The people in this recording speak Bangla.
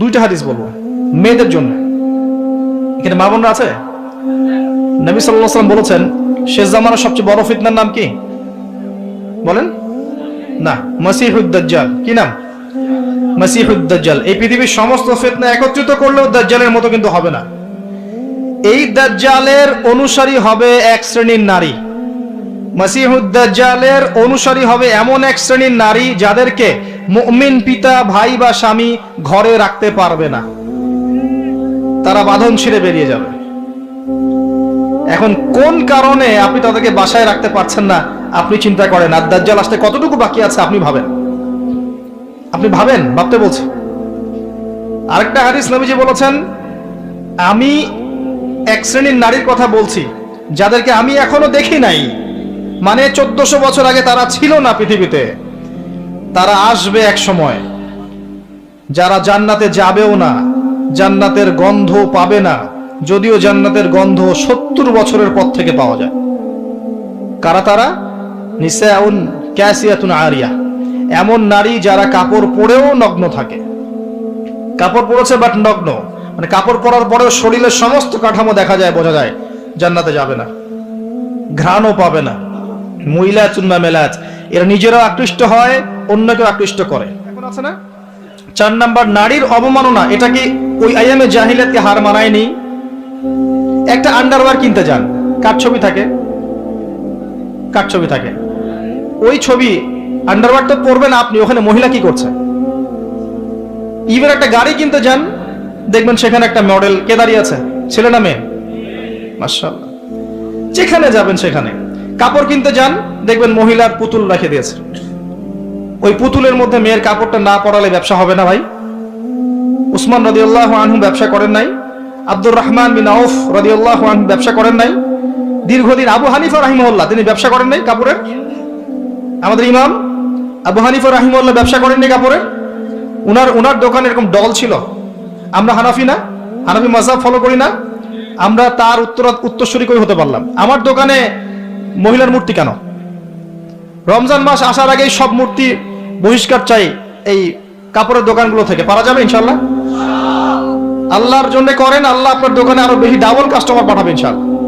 দুইটা হাদিস বলব, মেয়েদের জন্য। এখানে মা বোনরা আছে? নবী ওয়াসাল্লাম বলেছেন শেষ জামানার সবচেয়ে বড় ফিতনার নাম কি? বলেন। না, মাসিহুদ দাজ্জাল। কি নাম? মাসিহুদ দাজ্জাল। এই পৃথিবীর সমস্ত ফিতনা একত্রিত করলেও দাজ্জালের মতো কিন্তু হবে না। এই দাজ্জালের অনুসারী হবে এক শ্রেণির নারী। মাসিহুদ দাজ্জালের অনুসারী হবে এমন এক শ্রেণির নারী যাদেরকে মুমিন পিতা, ভাই বা স্বামী ঘরে রাখতে পারবে না। তারা বাঁধন ছিঁড়ে বেরিয়ে যাবে। এখন কোন কারণে আপনি তাদেরকে বাসায় রাখতে পারছেন না, আপনি চিন্তা করেন, আর দাজ্জাল আসতে কতটুকু বাকি আছে আপনি ভাবেন? আপনি ভাবেন? ভাবতে বলছি। আরেকটা হাদিস নবীজি বলেছেন, আমি এক শ্রেণির নারীর কথা বলছি, যাদেরকে আমি এখনও দেখি নাই। মানে চোদ্দশো বছর আগে তারা ছিল না পৃথিবীতে। তারা আসবে এক সময়। যারা জান্নাতে যাবেও না, জান্নাতের গন্ধ পাবে না, যদিও জান্নাতের গন্ধ সত্তর বছরের পর থেকে পাওয়া যায়। কারা তারা? নিসাউন ক্যাসিয়াতুন আরিয়া। এমন নারী যারা কাপড় পরেও নগ্ন থাকে। কাপড় পরেছে বাট নগ্ন। মানে কাপড় পরার পরেও শরীরের সমস্ত কাঠামো দেখা যায়, বোঝা যায়, জান্নাতে যাবে না। ঘ্রাণও পাবে না। মহিলা চুন্না মেলাচ এরা নিজেরাও আকৃষ্ট হয় অন্যকেও আকৃষ্ট করে। এখন আছে না? চার নাম্বার, নারীর অবমাননা, এটা কি ওই আইয়ামে জাহিলাতকে হার মানায়নি? একটা আন্ডারওয়্যার কিনতে যান, কার ছবি থাকে? কার ছবি থাকে? ওই ছবি আন্ডারওয়্যার তো পরবেন আপনি, ওখানে মহিলা কি করছে? ইভেন একটা গাড়ি কিনতে যান, দেখবেন সেখানে একটা মডেল কে দাঁড়িয়ে আছে? ছেলে না মেয়ে? মাশাআল্লাহ। যেখানে যাবেন সেখানে। কাপড় কিনতে যান, দেখবেন মহিলার পুতুল রেখে দিয়েছে। ওই পুতুলের মধ্যে মেয়ের কাপড়টা না পরালে ব্যবসা হবে না ভাই। উসমান রদিউল্লাহ আনহু ব্যবসা করেন নাই। আব্দুর রহমান বিন আউফ রদিউল্লাহ আনহু ব্যবসা করেন নাই। দীর্ঘদিন আবু হানিফা রাহিমহল্লা তিনি ব্যবসা করেন নাই কাপড়ের। আমাদের ইমাম আবু হানিফা রাহিমহল্লা ব্যবসা করেননি কাপড়ের উনার উনার দোকানে এরকম ডল ছিল। আমরা হানাফি না, হানাফি মাসাব ফলো করি না। আমরা তার উত্তর উত্তরসূরি কই হতে পারলাম। আমার দোকানে মহিলার মূর্তি কেন? রমজান মাস আসার আগেই সব মূর্তি বহিষ্কার চাই এই কাপড়ের দোকানগুলো থেকে। পারা যাবে ইনশাল্লাহ আল্লাহর জন্য করেন, আল্লাহ আপনার দোকানে আরও বেশি ডাবল কাস্টমার পাঠাবে ইনশাল্লাহ